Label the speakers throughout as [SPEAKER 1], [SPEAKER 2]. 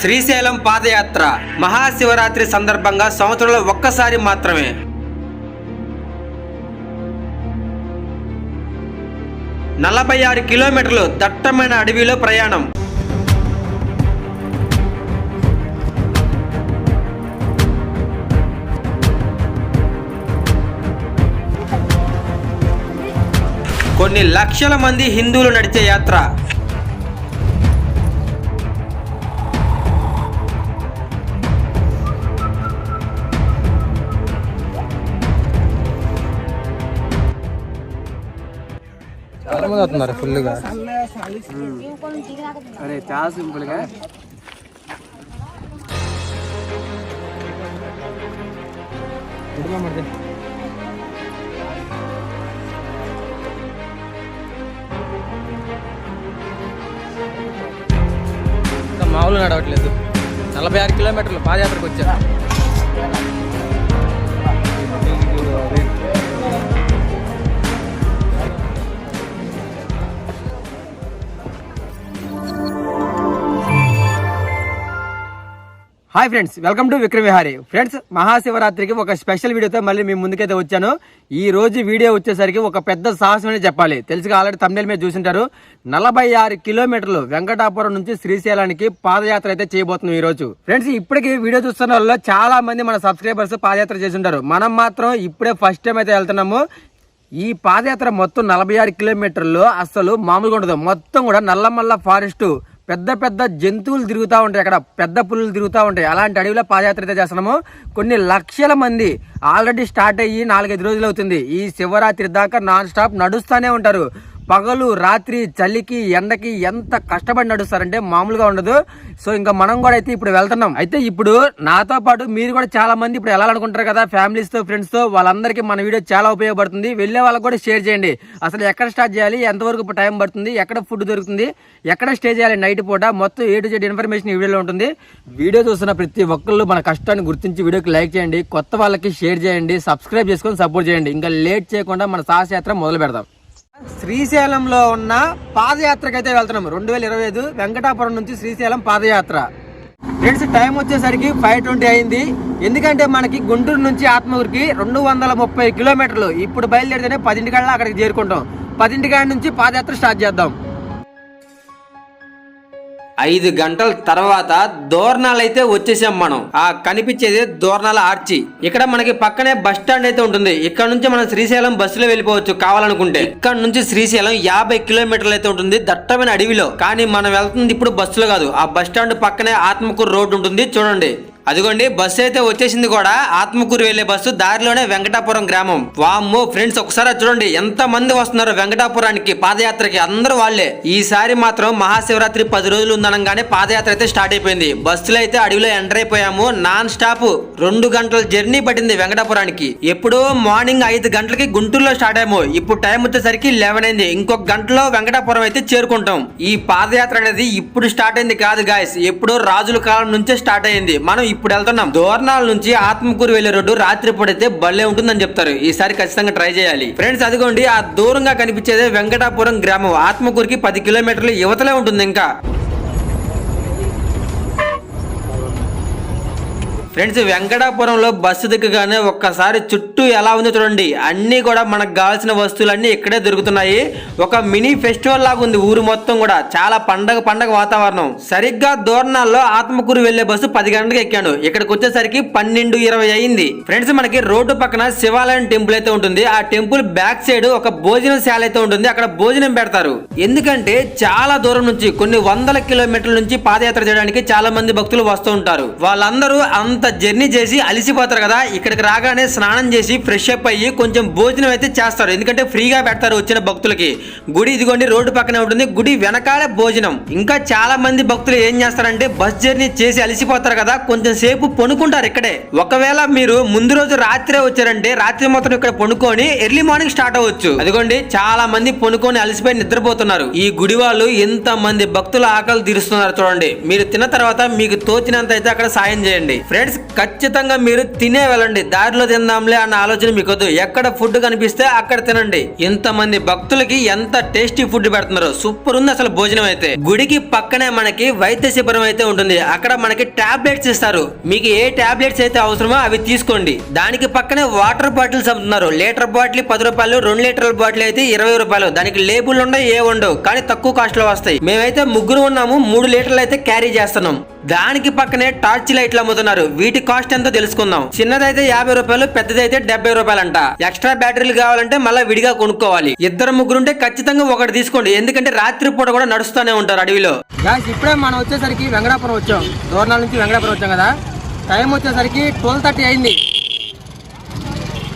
[SPEAKER 1] శ్రీశైలం పాదయాత్ర మహాశివరాత్రి సందర్భంగా సంవత్సరంలో ఒక్కసారి మాత్రమే. నలభై ఆరు కిలోమీటర్లు దట్టమైన అడవిలో ప్రయాణం. కొన్ని లక్షల మంది హిందువులు నడిచే యాత్ర.
[SPEAKER 2] చాలా మంది అవుతున్నారు ఫుల్గా
[SPEAKER 3] అరే చాలా సింపుల్గా
[SPEAKER 2] ఇంకా మామూలు నడవట్లేదు నలభై ఆరు కిలోమీటర్లు పాదయాత్రకు వచ్చా hi friends welcome to Vikram Vihari friends మహాశివరాత్రికి ఒక స్పెషల్ వీడియోతో మళ్ళీ మీ ముందుకైతే వచ్చాను. ఈ రోజు వీడియో వచ్చేసరికి ఒక పెద్ద సాహసం అని చెప్పాలి. తెలుసుగా ఆల్రెడీ తమిళ మీద చూసింటారు. నలభై ఆరు కిలోమీటర్లు వెంకటాపురం నుంచి శ్రీశైలానికి పాదయాత్ర అయితే చేయబోతున్నాం ఈ రోజు. ఫ్రెండ్స్ ఇప్పటికి వీడియో చూస్తున్న వాళ్ళలో చాలా మంది మన సబ్స్క్రైబర్స్ పాదయాత్ర చేసి ఉంటారు మనం మాత్రం ఇప్పుడే ఫస్ట్ టైం అయితే వెళ్తున్నాము. ఈ పాదయాత్ర మొత్తం నలభై ఆరు కిలోమీటర్లు అసలు మామూలుగా ఉండదు. మొత్తం కూడా నల్లమల్ల ఫారెస్ట్ పెద్ద పెద్ద జంతువులు తిరుగుతూ ఉంటాయి అక్కడ పెద్ద పులులు తిరుగుతూ ఉంటాయి. అలాంటి అడవిలో పాదయాత్ర అయితే చేస్తున్నాము. కొన్ని లక్షల మంది ఆల్రెడీ స్టార్ట్ అయ్యి నాలుగైదు రోజులు అవుతుంది. ఈ శివరాత్రి దాకా నాన్ స్టాప్ నడుస్తూనే ఉంటారు. పగలు రాత్రి చలికి ఎండకి ఎంత కష్టపడి నడుస్తారంటే మామూలుగా ఉండదు. సో ఇంకా మనం కూడా అయితే ఇప్పుడు వెళ్తున్నాం. అయితే ఇప్పుడు నాతో పాటు మీరు కూడా చాలా మంది ఇప్పుడు వెళ్ళాలనుకుంటారు కదా ఫ్యామిలీస్తో ఫ్రెండ్స్తో. వాళ్ళందరికీ మన వీడియో చాలా ఉపయోగపడుతుంది. వెళ్ళే వాళ్ళకి కూడా షేర్ చేయండి. అసలు ఎక్కడ స్టార్ట్ చేయాలి ఎంతవరకు టైం పడుతుంది ఎక్కడ ఫుడ్ దొరుకుతుంది ఎక్కడ స్టే చేయాలి నైట్ పూట మొత్తం ఏ టు జెడ్ ఇన్ఫర్మేషన్ ఈ వీడియోలో ఉంటుంది. వీడియో చూస్తున్న ప్రతి ఒక్కళ్ళు మన కష్టాన్ని గుర్తించి వీడియోకి లైక్ చేయండి. కొత్త వాళ్ళకి షేర్ చేయండి. సబ్స్క్రైబ్ చేసుకొని సపోర్ట్ చేయండి. ఇంకా లేట్ చేయకుండా మన సాహసయాత్ర మొదలు పెడదాం. శ్రీశైలంలో ఉన్న పాదయాత్రకి అయితే వెళ్తున్నాం. రెండు వేల ఇరవై ఐదు వెంకటాపురం నుంచి శ్రీశైలం పాదయాత్ర. ఫ్రెండ్స్ టైం వచ్చేసరికి ఫైవ్ ట్వంటీ అయింది. ఎందుకంటే మనకి గుంటూరు నుంచి ఆత్మూరికి రెండు వందల ముప్పై కిలోమీటర్లు. ఇప్పుడు బయలుదేరితేనే పదింటికల్లా అక్కడికి చేరుకుంటాం. పదింటికాడ నుంచి పాదయాత్ర స్టార్ట్ చేద్దాం.
[SPEAKER 1] ఐదు గంటల తర్వాత దోరణాలు అయితే వచ్చేసాం మనం. ఆ కనిపించేది దోరణాల ఆర్చి. ఇక్కడ మనకి పక్కనే బస్ స్టాండ్ అయితే ఉంటుంది. ఇక్కడ నుంచి మనం శ్రీశైలం బస్సులో వెళ్ళిపోవచ్చు కావాలనుకుంటే. ఇక్కడ నుంచి శ్రీశైలం యాభై కిలోమీటర్లు అయితే ఉంటుంది దట్టమైన అడవిలో. కానీ మనం వెళ్తుంది ఇప్పుడు బస్సులో కాదు. ఆ బస్ స్టాండ్ పక్కనే ఆత్మకూరు రోడ్డు ఉంటుంది. చూడండి. అదిగోండి బస్సు అయితే వచ్చేసింది కూడా. ఆత్మకూరు వెళ్ళే బస్సు దారిలోనే వెంకటాపురం గ్రామం. వామ్మో ఫ్రెండ్స్ ఒకసారి చూడండి. ఎంత మంది వస్తున్నారు వెంకటాపురానికి పాదయాత్రకి? అందరూ వాళ్ళే. ఈసారి మాత్రం మహాశివరాత్రి పది రోజులు ఉందనగానే పాదయాత్ర అయితే స్టార్ట్ అయిపోయింది. బస్సులో అయితే అడవిలో ఎంటర్ అయిపోయాము. నాన్ స్టాప్ రెండు గంటల జర్నీ పట్టింది వెంకటాపురానికి. ఎప్పుడో మార్నింగ్ ఐదు గంటలకి గుంటూరులో స్టార్ట్ అయ్యాము. ఇప్పుడు టైం వచ్చేసరికి లెవెన్ అయింది. ఇంకొక గంటలో వెంకటాపురం అయితే చేరుకుంటాం. ఈ పాదయాత్ర అనేది ఇప్పుడు స్టార్ట్ అయింది కాదు గాయస్ ఎప్పుడో రాజుల కాలం నుంచే స్టార్ట్ అయింది. మనం ఇప్పుడు వెళ్తున్నాం. దోర్నాల నుంచి ఆత్మకూరు వెళ్ళే రోడ్డు రాత్రిపూడైతే భలే ఉంటుందని చెప్తారు. ఈసారి ఖచ్చితంగా ట్రై చేయాలి. ఫ్రెండ్స్ అదిగోండి ఆ దూరంగా కనిపించేదే వెంకటాపురం గ్రామం. ఆత్మకూరుకి పది కిలోమీటర్లు యువతలే ఉంటుంది ఇంకా ఫ్రెండ్స్ వెంకటాపురంలో బస్సు దిక్కగానే ఒక్కసారి చుట్టూ ఎలా ఉందో చూడండి. అన్నీ కూడా మనకు కావాల్సిన వస్తువులన్నీ ఇక్కడే దొరుకుతున్నాయి. ఒక మినీ ఫెస్టివల్ లాగా ఉంది ఊరు మొత్తం కూడా. చాలా పండగ పండగ వాతావరణం. సరిగ్గా దూరణాల్లో ఆత్మకూరు వెళ్ళే బస్సు పది గంటలకు ఎక్కాను. ఇక్కడికి వచ్చేసరికి పన్నెండు ఇరవై అయింది. ఫ్రెండ్స్ మనకి రోడ్డు పక్కన శివాలయం టెంపుల్ అయితే ఉంటుంది. ఆ టెంపుల్ బ్యాక్ సైడ్ ఒక భోజనశాల అయితే ఉంటుంది. అక్కడ భోజనం పెడతారు. ఎందుకంటే చాలా దూరం నుంచి కొన్ని వందల కిలోమీటర్ల నుంచి పాదయాత్ర చేయడానికి చాలా మంది భక్తులు వస్తూ ఉంటారు. వాళ్ళందరూ అంత జర్నీ చేసి అలిసిపోతారు కదా ఇక్కడికి రాగానే స్నానం చేసి ఫ్రెష్ అప్ అయ్యి కొంచెం భోజనం అయితే చేస్తారు. ఎందుకంటే ఫ్రీగా పెడతారు వచ్చిన భక్తులకి. గుడి ఇదిగోండి రోడ్డు పక్కనే ఉంటుంది. గుడి వెనకాలే భోజనం. ఇంకా చాలా మంది భక్తులు ఏం చేస్తారంటే బస్ జర్నీ చేసి అలిసిపోతారు కదా కొంచెం సేపు పనుకుంటారు ఇక్కడే. ఒకవేళ మీరు ముందు రోజు రాత్రే వచ్చారంటే రాత్రి మొత్తం ఇక్కడ పనుకొని ఎర్లీ మార్నింగ్ స్టార్ట్ అవ్వచ్చు. అదిగోండి చాలా మంది పనుకొని అలసిపోయి నిద్రపోతున్నారు. ఈ గుడి వాళ్ళు ఎంత మంది భక్తుల ఆకలి తీరుస్తున్నారు చూడండి. మీరు తిన్న తర్వాత మీకు తోచినంత అయితే అక్కడ సాయం చేయండి. ఫ్రెండ్స్ ఫ్రెండ్స్ ఖచ్చితంగా మీరు తినే వెళ్ళండి. దారిలో తిందాంలే అన్న ఆలోచన మీకు వద్దు. ఎక్కడ ఫుడ్ కనిపిస్తే అక్కడ తినండి. ఇంతమంది భక్తులకి ఎంత టేస్టీ ఫుడ్ పెడుతున్నారు. సూపర్ ఉంది అసలు భోజనం అయితే. గుడికి పక్కనే మనకి వైద్య శిబిరం అయితే ఉంటుంది. అక్కడ మనకి టాబ్లెట్స్ ఇస్తారు. మీకు ఏ టాబ్లెట్స్ అయితే అవసరమో అవి తీసుకోండి. దానికి పక్కనే వాటర్ బాటిల్స్ అమ్ముతున్నారు. లీటర్ బాటిల్ పది రూపాయలు రెండు లీటర్ల బాటిల్ అయితే ఇరవై రూపాయలు. దానికి లేబుల్ ఉండవు ఏ ఉండవు. కానీ తక్కువ కాస్ట్లో వస్తాయి. మేమైతే ముగ్గురు ఉన్నాము మూడు లీటర్లు అయితే క్యారీ చేస్తున్నాం. దానికి పక్కనే టార్చ్ లైట్లు అమ్ముతున్నారు. వీటి కాస్ట్ ఎంతో తెలుసుకుందాం. చిన్నదైతే యాభై రూపాయలు పెద్దదైతే డెబ్బై రూపాయలు అంట ఎక్స్ట్రా బ్యాటరీలు కావాలంటే మళ్ళీ విడిగా కొనుక్కోవాలి. ఇద్దరు ముగ్గురుంటే ఖచ్చితంగా ఒకటి తీసుకోండి. ఎందుకంటే రాత్రి పూట కూడా నడుస్తూనే ఉంటారు అడవిలో.
[SPEAKER 2] ఇప్పుడే మనం వచ్చేసరికి వెంకటాపురం వచ్చాం. దూరణాల నుంచి వెంకటాపురం వచ్చాం కదా. టైం వచ్చేసరికి ట్వెల్వ్ థర్టీ అయింది.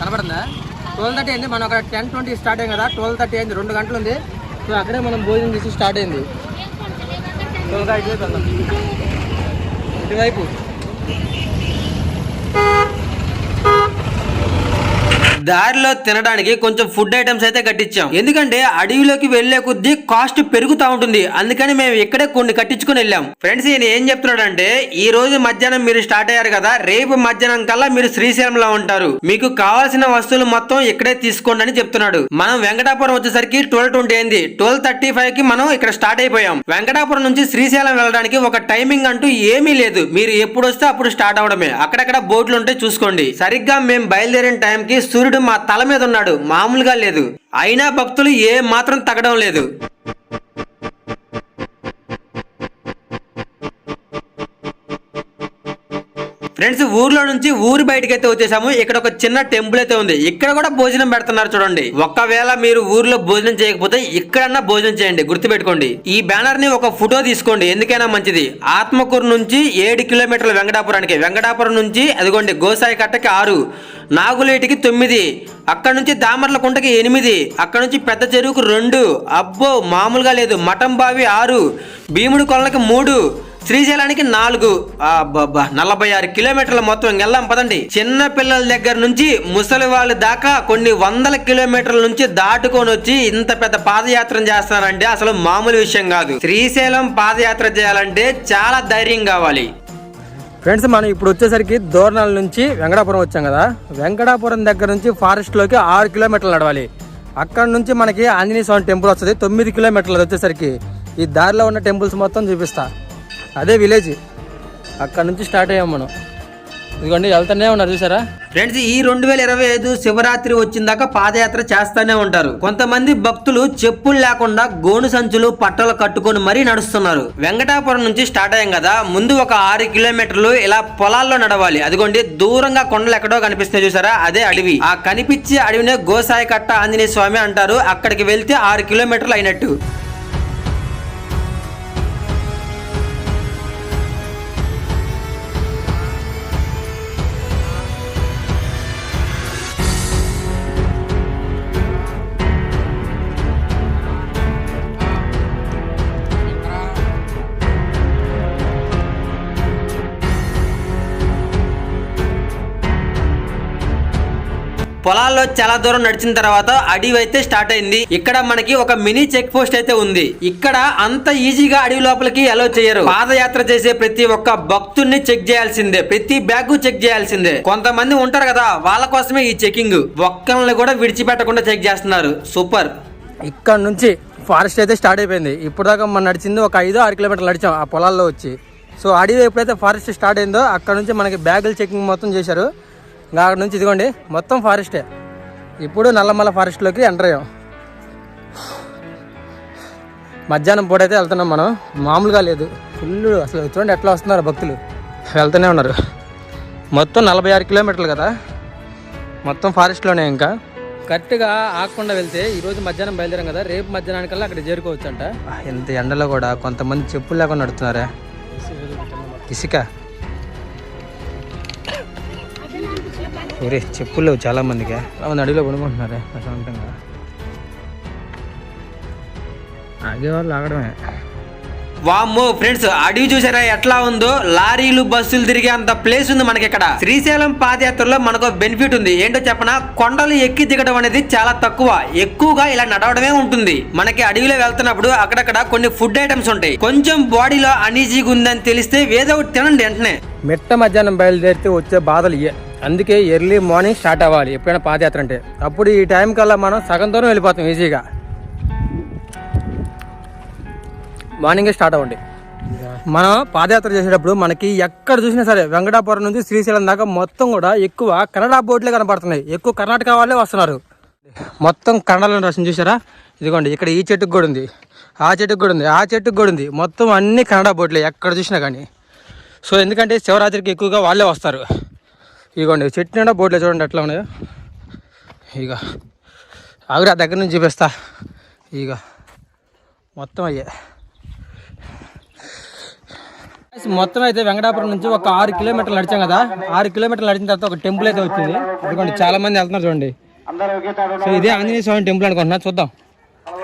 [SPEAKER 2] కనబడిందా? ట్వెల్వ్ థర్టీ అయింది. మనం అక్కడ టెన్ ట్వంటీ స్టార్ట్ అయ్యింది కదా. ట్వెల్వ్ థర్టీ అయింది. రెండు గంటలు ఉంది. సో అక్కడే మనం భోజనం చేసి స్టార్ట్ అయింది. త్వరగా ఇటువైపు వెళ్దాం ఇటువైపు
[SPEAKER 1] దారిలో తినడానికి కొంచెం ఫుడ్ ఐటమ్స్ అయితే కట్టించాం. ఎందుకంటే అడవిలోకి వెళ్ళే కొద్దీ కాస్ట్ పెరుగుతూ ఉంటుంది. అందుకని మేము ఇక్కడే కొన్ని కట్టించుకుని వెళ్ళాం. ఫ్రెండ్స్ ఈయన ఏం చెప్తున్నాడంటే ఈ రోజు మధ్యాహ్నం మీరు స్టార్ట్ అయ్యారు కదా రేపు మధ్యాహ్నం కల్లా మీరు శ్రీశైలంలో ఉంటారు. మీకు కావాల్సిన వస్తువులు మొత్తం ఇక్కడే తీసుకోండి అని చెప్తున్నాడు. మనం వెంకటాపురం వచ్చేసరికి ట్వెల్వ్ ట్వంటీ అయింది. ట్వెల్వ్ థర్టీ ఫైవ్కి మనం ఇక్కడ స్టార్ట్ అయిపోయాం. వెంకటాపురం నుంచి శ్రీశైలం వెళ్ళడానికి ఒక టైమింగ్ అంటూ ఏమీ లేదు. మీరు ఎప్పుడు వస్తే అప్పుడు స్టార్ట్ అవడమే అక్కడక్కడ బోట్లు ఉంటే చూసుకోండి. సరిగ్గా మేము బయలుదేరిన టైంకి సూర్యుడు మా తల మీద ఉన్నాడు. మామూలుగా లేదు. అయినా భక్తులు ఏ మాత్రం తగ్గడం లేదు. ఫ్రెండ్స్ ఊర్లో నుంచి ఊరి బయటకి అయితే వచ్చేసాము. ఇక్కడ ఒక చిన్న టెంపుల్ అయితే ఉంది. ఇక్కడ కూడా భోజనం పెడుతున్నారు చూడండి. ఒకవేళ మీరు ఊర్లో భోజనం చేయకపోతే ఇక్కడన్నా భోజనం చేయండి. గుర్తుపెట్టుకోండి. ఈ బ్యానర్ని ఒక ఫోటో తీసుకోండి. ఎందుకైనా మంచిది. ఆత్మకూరు నుంచి ఏడు కిలోమీటర్ల వెంకటాపురానికి. వెంకటాపురం నుంచి అదిగోండి గోసాయి కట్టకి ఆరు నాగులేటికి తొమ్మిది అక్కడ నుంచి దామర్ల కుంటకి ఎనిమిది అక్కడ నుంచి పెద్ద చెరువుకు రెండు అబ్బో మామూలుగా లేదు. మఠం బావి ఆరు భీముడి కొలకి మూడు శ్రీశైలానికి నాలుగు నలభై ఆరు కిలోమీటర్ల మొత్తం వెళ్దాం పదండి. చిన్న పిల్లల దగ్గర నుంచి ముసలి వాళ్ళ దాకా కొన్ని వందల కిలోమీటర్ల నుంచి దాటుకొని వచ్చి ఇంత పెద్ద పాదయాత్ర చేస్తారంటే అసలు మామూలు విషయం కాదు. శ్రీశైలం పాదయాత్ర చేయాలంటే చాలా ధైర్యం కావాలి.
[SPEAKER 2] ఫ్రెండ్స్ మనం ఇప్పుడు వచ్చేసరికి దూరణాల నుంచి వెంకటాపురం వచ్చాం కదా. వెంకటాపురం దగ్గర నుంచి ఫారెస్ట్లోకి ఆరు కిలోమీటర్లు నడవాలి. అక్కడ నుంచి మనకి ఆంజనేయ స్వామి టెంపుల్ వస్తుంది. తొమ్మిది కిలోమీటర్లు వచ్చేసరికి. ఈ దారిలో ఉన్న టెంపుల్స్ మొత్తం చూపిస్తాను అదే విలేజ్. అక్కడ నుంచి స్టార్ట్ అయ్యాం మనం. ఇదిగోండి వెళ్తూనే ఉన్నారు చూసారా?
[SPEAKER 1] ఫ్రెండ్స్ ఈ రెండు వేల ఇరవై ఐదు శివరాత్రి వచ్చిందాక పాదయాత్ర చేస్తూనే ఉంటారు. కొంతమంది భక్తులు చెప్పులు లేకుండా గోను సంచులు పట్టలు కట్టుకొని మరీ నడుస్తున్నారు. వెంకటాపురం నుంచి స్టార్ట్ అయ్యాం కదా ముందు ఒక ఆరు కిలోమీటర్లు ఇలా పొలాల్లో నడవాలి. అదిగోండి దూరంగా కొండలు ఎక్కడో కనిపిస్తున్నాయి చూసారా? అదే అడవి. ఆ కనిపించే అడవినే గోసాయి కట్ట ఆంజనేయ స్వామి అంటారు. అక్కడికి వెళ్తే ఆరు కిలోమీటర్లు అయినట్టు. పొలాల్లో చాలా దూరం నడిచిన తర్వాత అడవి అయితే స్టార్ట్ అయింది. ఇక్కడ మనకి ఒక మినీ చెక్ పోస్ట్ అయితే ఉంది. ఇక్కడ అంత ఈజీగా అడవి లోపలికి అలో చేయరు. పాదయాత్ర చేసే ప్రతి ఒక్క భక్తుల్ని చెక్ చేయాల్సిందే. ప్రతి బ్యాగ్ చెక్ చేయాల్సిందే. కొంతమంది ఉంటారు కదా వాళ్ళ కోసమే ఈ చెకింగ్ ఒక్కల్ని కూడా విడిచిపెట్టకుండా చెక్ చేస్తున్నారు. సూపర్.
[SPEAKER 2] ఇక్కడ నుంచి ఫారెస్ట్ అయితే స్టార్ట్ అయిపోయింది. ఇప్పుడు దాకా మనం నడిచింది ఒక ఐదు ఆరు కిలోమీటర్లు నడిచాం ఆ పొలాల్లో వచ్చి. సో అడవి ఎప్పుడైతే ఫారెస్ట్ స్టార్ట్ అయిందో అక్కడ నుంచి మనకి బ్యాగులు చెకింగ్ మొత్తం చేశారు. ఇంకా అక్కడ నుంచి ఇదిగోండి మొత్తం ఫారెస్టే. ఇప్పుడు నల్లమల్ల ఫారెస్ట్లోకి ఎంటర్ అయ్యాం. మధ్యాహ్నం పూట అయితే వెళ్తున్నాం మనం. మామూలుగా లేదు. ఫుల్ అసలు చూడండి ఎట్లా వస్తున్నారు భక్తులు. వెళ్తూనే ఉన్నారు. మొత్తం నలభై ఆరు కిలోమీటర్లు కదా. మొత్తం ఫారెస్ట్లోనే ఇంకా. కరెక్ట్గా ఆగకుండా వెళ్తే ఈరోజు మధ్యాహ్నం బయలుదేరాం కదా. రేపు మధ్యాహ్నానికల్లా అక్కడ చేరుకోవచ్చు అంట ఎంత ఎండలో కూడా కొంతమంది చెప్పులు లేకుండా నడుతున్నారా ఇసుక. ఒరే చెప్పులు లేవు చాలా మందికి చాలా మంది అడవిలో కొనుక్కుంటున్నారే ప్రశాంతంగా. ఆగేవాళ్ళు ఆగడమే.
[SPEAKER 1] వామ్మో ఫ్రెండ్స్ అడవి చూసారా ఎట్లా ఉందో? లారీలు బస్సులు తిరిగే అంత ప్లేస్ ఉంది మనకి ఇక్కడ శ్రీశైలం పాదయాత్రలో మనకు బెనిఫిట్ ఉంది. ఏంటో చెప్పనా? కొండలు ఎక్కి దిగడం అనేది చాలా తక్కువ. ఎక్కువగా ఇలా నడవడమే ఉంటుంది. మనకి అడవిలో వెళ్తున్నప్పుడు అక్కడక్కడ కొన్ని ఫుడ్ ఐటమ్స్ ఉంటాయి. కొంచెం బాడీలో అనీజీగా ఉందని తెలిస్తే ఏదో ఒకటి తినండి వెంటనే.
[SPEAKER 2] మిట్ట మధ్యాహ్నం బయలుదేరితే వచ్చే బాధలు ఇవే అందుకే ఎర్లీ మార్నింగ్ స్టార్ట్ అవ్వాలి ఎప్పుడైనా పాదయాత్ర అంటే. అప్పుడు ఈ టైం కల్లా మనం సగం దూరం వెళ్ళిపోతాం ఈజీగా. మార్నింగే స్టార్ట్ అవ్వండి. మనం పాదయాత్ర చేసేటప్పుడు మనకి ఎక్కడ చూసినా సరే వెంకటాపురం నుంచి శ్రీశైలం దాకా మొత్తం కూడా ఎక్కువ కన్నడ బోట్లే కనపడుతున్నాయి. ఎక్కువ కర్ణాటక వాళ్ళే వస్తున్నారు. మొత్తం కన్నడలో రాసిన చూసారా ఇదిగోండి ఇక్కడ ఈ చెట్టుకు కూడా ఉంది. ఆ చెట్టుకు కూడా ఉంది ఆ చెట్టుకు కూడా ఉంది. మొత్తం అన్ని కన్నడ బోట్లే ఎక్కడ చూసినా కానీ. సో ఎందుకంటే శివరాత్రికి ఎక్కువగా వాళ్ళే వస్తారు. ఇదిగోండి చెట్టు నిండా బోట్లే చూడండి ఎట్లా ఉన్నాయో. ఇక ఆగురా దగ్గర నుంచి చూపిస్తా. ఇక మొత్తం అయ్యే. మొత్తం అయితే వెంకటాపురం నుంచి ఒక ఆరు కిలోమీటర్లు నడిచాం కదా. ఆరు కిలోమీటర్లు నడిచిన తర్వాత ఒక టెంపుల్ అయితే వచ్చింది. ఇదిగోండి చాలా మంది వెళ్తున్నారు చూడండి. సో ఇదే ఆంజనేయ స్వామి టెంపుల్ అనుకుంటున్నా. చూద్దాం.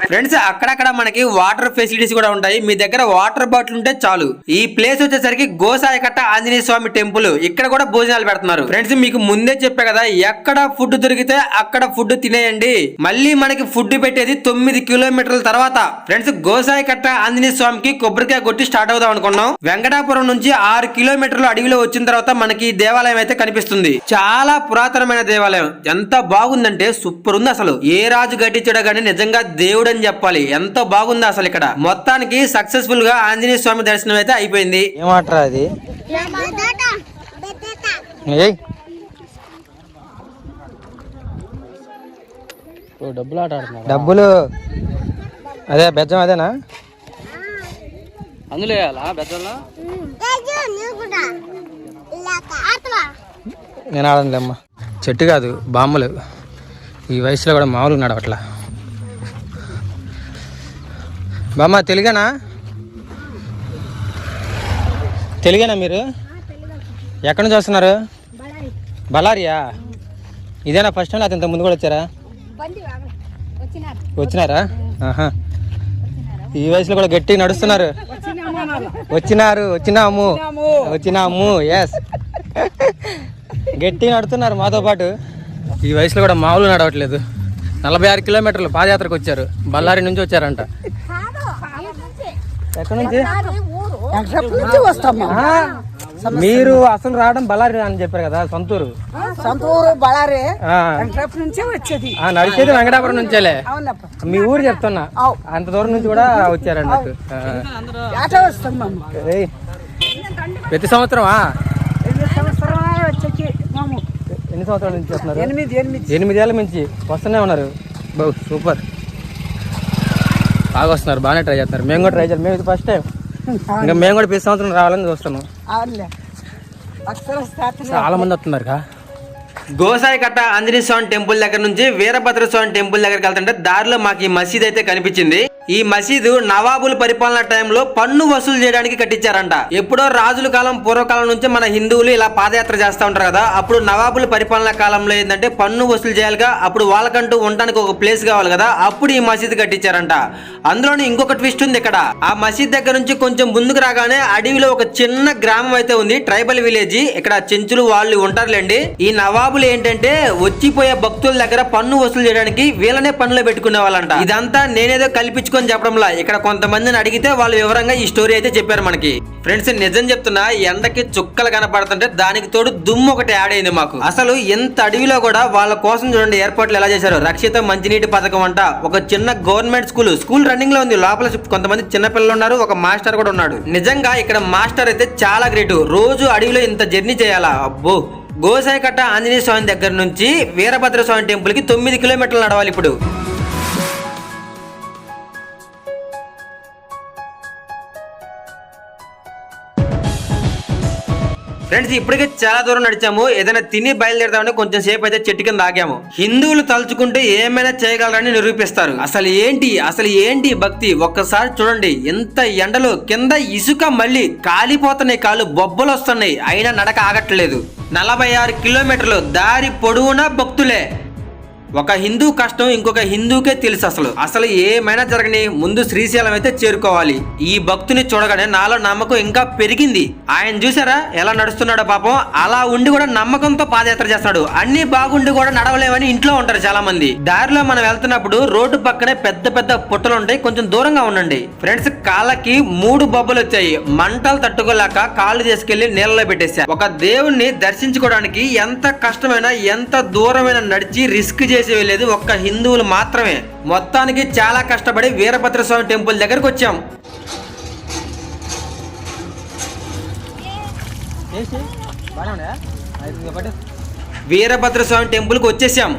[SPEAKER 1] ఫ్రెండ్స్ అక్కడక్కడ మనకి వాటర్ ఫెసిలిటీస్ కూడా ఉంటాయి. మీ దగ్గర వాటర్ బాటిల్ ఉంటే చాలు. ఈ ప్లేస్ వచ్చేసరికి గోసాయకట్ట ఆంజనేయ స్వామి టెంపుల్. ఇక్కడ కూడా భోజనాలు పెడుతున్నారు. ఫ్రెండ్స్ మీకు ముందే చెప్పా కదా ఎక్కడ ఫుడ్ దొరికితే అక్కడ ఫుడ్ తినేయండి. మళ్ళీ మనకి ఫుడ్ పెట్టేది తొమ్మిది కిలోమీటర్ల తర్వాత. ఫ్రెండ్స్ గోసాయకట్ట ఆంజనేయ స్వామికి కొబ్బరికాయ కొట్టి స్టార్ట్ అవుదాం అనుకున్నాం. వెంకటాపురం నుంచి ఆరు కిలోమీటర్లు అడవిలో వచ్చిన తర్వాత మనకి ఈ దేవాలయం అయితే కనిపిస్తుంది. చాలా పురాతనమైన దేవాలయం. ఎంత బాగుందంటే సూపర్ ఉంది అసలు. ఏ రాజు కట్టించాడో గానీ నిజంగా దేవుడు అని చెప్పాలి. ఎంత బాగుంది అసలు ఇక్కడ. మొత్తానికి సక్సెస్ఫుల్గా ఆంజనేయ స్వామి దర్శనం అయితే అయిపోయింది.
[SPEAKER 2] ఏమంటారా అది? ఏయ్. డబ్బులు ఆట డబ్బులు. అదే బెజ్జం అదేనా?
[SPEAKER 1] అందులో వేయాలా బెద్దల్లో
[SPEAKER 2] నేను ఆడనులేమ్మా చెట్టు కాదు బామ్మలు ఈ వయసులో కూడా మామూలుగా నడవట్లా. బామ్మ తెలుగేనా? తెలుగేనా మీరు? ఎక్కడి నుంచి వస్తున్నారు? బళ్ళారియా? ఇదేనా ఫస్ట్ టైం ఇంత ముందు కూడా వచ్చారా? వచ్చినారా? ఆహా. ఈ వయసులో కూడా గట్టి నడుస్తున్నారు. వచ్చినారు వచ్చినాము. వచ్చినాము ఎస్ గట్టి నడుతున్నారు మాతో పాటు. ఈ వయసులో కూడా మామూలు నడవట్లేదు. నలభై ఆరు కిలోమీటర్లు పాదయాత్రకు వచ్చారు. బళ్ళారి నుంచి వచ్చారంట. ఎక్కడి నుంచి? మీరు అసలు రావడం బళ్ళారి అని చెప్పారు కదా సొంతూరు.
[SPEAKER 3] సొంతూరు నుంచే వచ్చేది.
[SPEAKER 2] నడిచేది వెంకటాపురం నుంచేలే. మీ ఊరు చెప్తున్నా. అంత దూరం నుంచి కూడా ఏయ్, ప్రతి సంవత్సరమా?
[SPEAKER 3] మేము.
[SPEAKER 2] ఎన్ని సంవత్సరాల నుంచి వస్తున్నారు?
[SPEAKER 3] ఎనిమిది ఎనిమిది.
[SPEAKER 2] ఎనిమిదేళ్ళ నుంచి వస్తూనే ఉన్నారు. బహు సూపర్. బాగా వస్తున్నారు బాగానే ట్రై చేస్తున్నారు. మేము కూడా ట్రై చేస్తాం మేము ఇది ఫస్ట్ టైం ఇంకా మేము కూడా ప్రతి సంవత్సరం రావాలని చూస్తున్నాం. చాలా మంది వస్తున్నారు కా.
[SPEAKER 1] గోసాయి కట్ట ఆంజనేయ స్వామి టెంపుల్ దగ్గర నుంచి వీరభద్ర స్వామి టెంపుల్ దగ్గరికి వెళ్తుంటే దారిలో మాకు ఈ మసీద్ అయితే కనిపించింది. ఈ మసీదు నవాబుల పరిపాలన టైంలో పన్ను వసూలు చేయడానికి కట్టించారంట. ఎప్పుడో రాజుల కాలం పూర్వకాలం నుంచి మన హిందువులు ఇలా పాదయాత్ర చేస్తూ ఉంటారు కదా అప్పుడు నవాబుల పరిపాలన కాలంలో ఏంటంటే పన్ను వసూలు చేయాలిగా అప్పుడు వాళ్ళకంటూ ఉండడానికి ఒక ప్లేస్ కావాలి కదా అప్పుడు ఈ మసీదు కట్టించారంట. అందులోనే ఇంకొక ట్విస్ట్ ఉంది ఇక్కడ. ఆ మసీద్ దగ్గర నుంచి కొంచెం ముందుకు రాగానే అడవిలో ఒక చిన్న గ్రామం అయితే ఉంది ట్రైబల్ విలేజ్. ఇక్కడ చెంచులు వాళ్ళు ఉంటారులేండి. ఈ నవాబులు ఏంటంటే వచ్చిపోయే భక్తుల దగ్గర పన్ను వసూలు చేయడానికి వీళ్ళనే పనులు పెట్టుకునే వాళ్ళంట ఇదంతా నేనేదో కల్పించుకొని చెప్పడంలా. ఇక్కడ కొంతమందిని అడిగితే వాళ్ళు వివరంగా ఈ స్టోరీ అయితే చెప్పారు మనకి. ఫ్రెండ్స్ నిజం చెప్తున్నా ఎండకి చుక్కలు కనపడుతుంటే దానికి తోడు దుమ్ము ఒకటి యాడ్ అయింది మాకు. అసలు ఎంత అడవిలో కూడా వాళ్ళ కోసం చూడండి ఏర్పాట్లు ఎలా చేశారు. రక్షిత మంచినీటి పథకం అంట. ఒక చిన్న గవర్నమెంట్ స్కూల్ స్కూల్ రన్నింగ్లో ఉంది. లోపల కొంతమంది చిన్న పిల్లలు ఉన్నారు ఒక మాస్టర్ కూడా ఉన్నాడు. నిజంగా ఇక్కడ మాస్టర్ అయితే చాలా గ్రేట్. రోజు అడవిలో ఇంత జర్నీ చేయాలా? అబ్బో! గోసాయికట్ట ఆంజనేయ స్వామి దగ్గర నుంచి వీరభద్ర స్వామి టెంపుల్కి తొమ్మిది కిలోమీటర్లు నడవాలి ఇప్పుడు. ఫ్రెండ్స్ ఇప్పటికే చాలా దూరం నడిచాము. ఏదైనా తిని బయలుదేరదామని కొంచెం సేపు అయితే చెట్టు కింద ఆగాము. హిందువులు తలుచుకుంటే ఏమైనా చేయగలరని నిరూపిస్తారు. అసలు ఏంటి? అసలు ఏంటి భక్తి? ఒక్కసారి చూడండి. ఎంత ఎండలో కింద ఇసుక మళ్ళీ కాలిపోతున్నాయి కాలు బొబ్బలు వస్తున్నాయి. అయినా నడక ఆగట్లేదు. నలభై ఆరు కిలోమీటర్లు దారి పొడవునా భక్తులే. ఒక హిందూ కష్టం ఇంకొక హిందూకే తెలుసు అసలు. అసలు ఏమైనా జరగని ముందు శ్రీశైలం అయితే చేరుకోవాలి. ఈ భక్తుని చూడగానే నాలో నమ్మకం ఇంకా పెరిగింది. ఆయన చూసారా? ఎలా నడుస్తున్నాడో పాపం. అలా ఉండి కూడా నమ్మకంతో పాదయాత్ర చేస్తున్నాడు అన్ని బాగుండి కూడా నడవలేమని ఇంట్లో ఉంటారు చాలా మంది దారిలో మనం వెళ్తున్నప్పుడు రోడ్డు పక్కనే పెద్ద పెద్ద పుట్టలు ఉంటాయి. కొంచెం దూరంగా ఉండండి. ఫ్రెండ్స్ కాళ్ళకి మూడు బొబ్బలు వచ్చాయి. మంటలు తట్టుకోలేక కాళ్ళు తీసుకెళ్ళి నీళ్ళలో పెట్టేశారు ఒక దేవుణ్ణి దర్శించుకోవడానికి ఎంత కష్టమైనా ఎంత దూరమైన నడిచి రిస్క్ చేసి చేసి వెళ్ళేది ఒక్క హిందువులు మాత్రమే. మొత్తానికి చాలా కష్టపడి వీరభద్ర స్వామి టెంపుల్ దగ్గరకు వచ్చాం. వీరభద్ర స్వామి టెంపుల్కి వచ్చేసాం.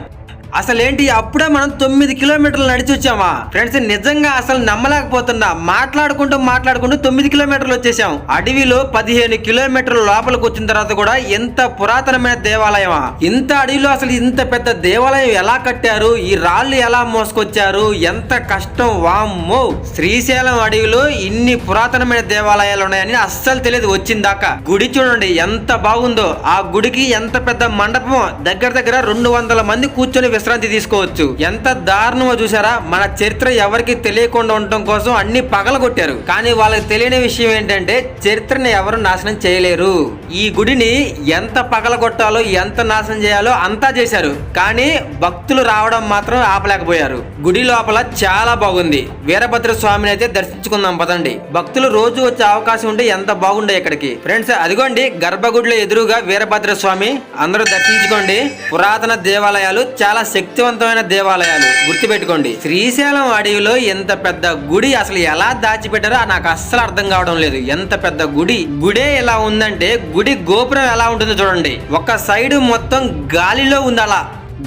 [SPEAKER 1] అసలేంటి? అప్పుడే మనం తొమ్మిది కిలోమీటర్లు నడిచి వచ్చామా? ఫ్రెండ్స్ నిజంగా అసలు నమ్మలేకపోతున్నా. మాట్లాడుకుంటూ మాట్లాడుకుంటూ తొమ్మిది కిలోమీటర్లు వచ్చేసాం. అడవిలో పదిహేను కిలోమీటర్ల లోపలికి వచ్చిన తర్వాత కూడా ఎంత పురాతనమైన దేవాలయమా? ఇంత అడవిలో అసలు ఇంత పెద్ద దేవాలయం ఎలా కట్టారు? ఈ రాళ్ళు ఎలా మోసుకొచ్చారు? ఎంత కష్టం? వామ్మో! శ్రీశైలం అడవిలో ఇన్ని పురాతనమైన దేవాలయాలు ఉన్నాయని అస్సలు తెలియదు. వచ్చిందాకా గుడి చూడండి ఎంత బాగుందో. ఆ గుడికి ఎంత పెద్ద మండపం దగ్గర దగ్గర రెండు వందల మంది కూర్చొని విశ్రాంతి తీసుకోవచ్చు. ఎంత దారుణమో చూసారా? మన చరిత్ర ఎవరికి తెలియకుండా ఉండటం కోసం అన్ని పగలగొట్టారు కానీ వాళ్ళకి తెలియని విషయం ఏంటంటే చరిత్రని ఎవరు నాశనం చేయలేరు. ఈ గుడిని ఎంత పగలగొట్టాలో ఎంత నాశనం చేయాలో అంతా చేశారు. కానీ భక్తులు రావడం మాత్రం ఆపలేకపోయారు. గుడి లోపల చాలా బాగుంది. వీరభద్ర స్వామిని అయితే దర్శించుకుందాం పదండి. భక్తులు రోజు వచ్చే అవకాశం ఉంటే ఎంత బాగుండే ఇక్కడికి. ఫ్రెండ్స్ అదిగోండి గర్భగుడిలో ఎదురుగా వీరభద్ర స్వామి. అందరూ దర్శించుకోండి. పురాతన దేవాలయాలు చాలా శక్తివంతమైన దేవాలయాలు గుర్తుపెట్టుకోండి. శ్రీశైలం అడవిలో ఎంత పెద్ద గుడి అసలు ఎలా దాచిపెట్టారో నాకు అస్సలు అర్థం కావడం లేదు. ఎంత పెద్ద గుడి? గుడే ఎలా ఉందంటే గుడి గోపురం ఎలా ఉంటుందో చూడండి. ఒక సైడ్ మొత్తం గాలిలో ఉంది అలా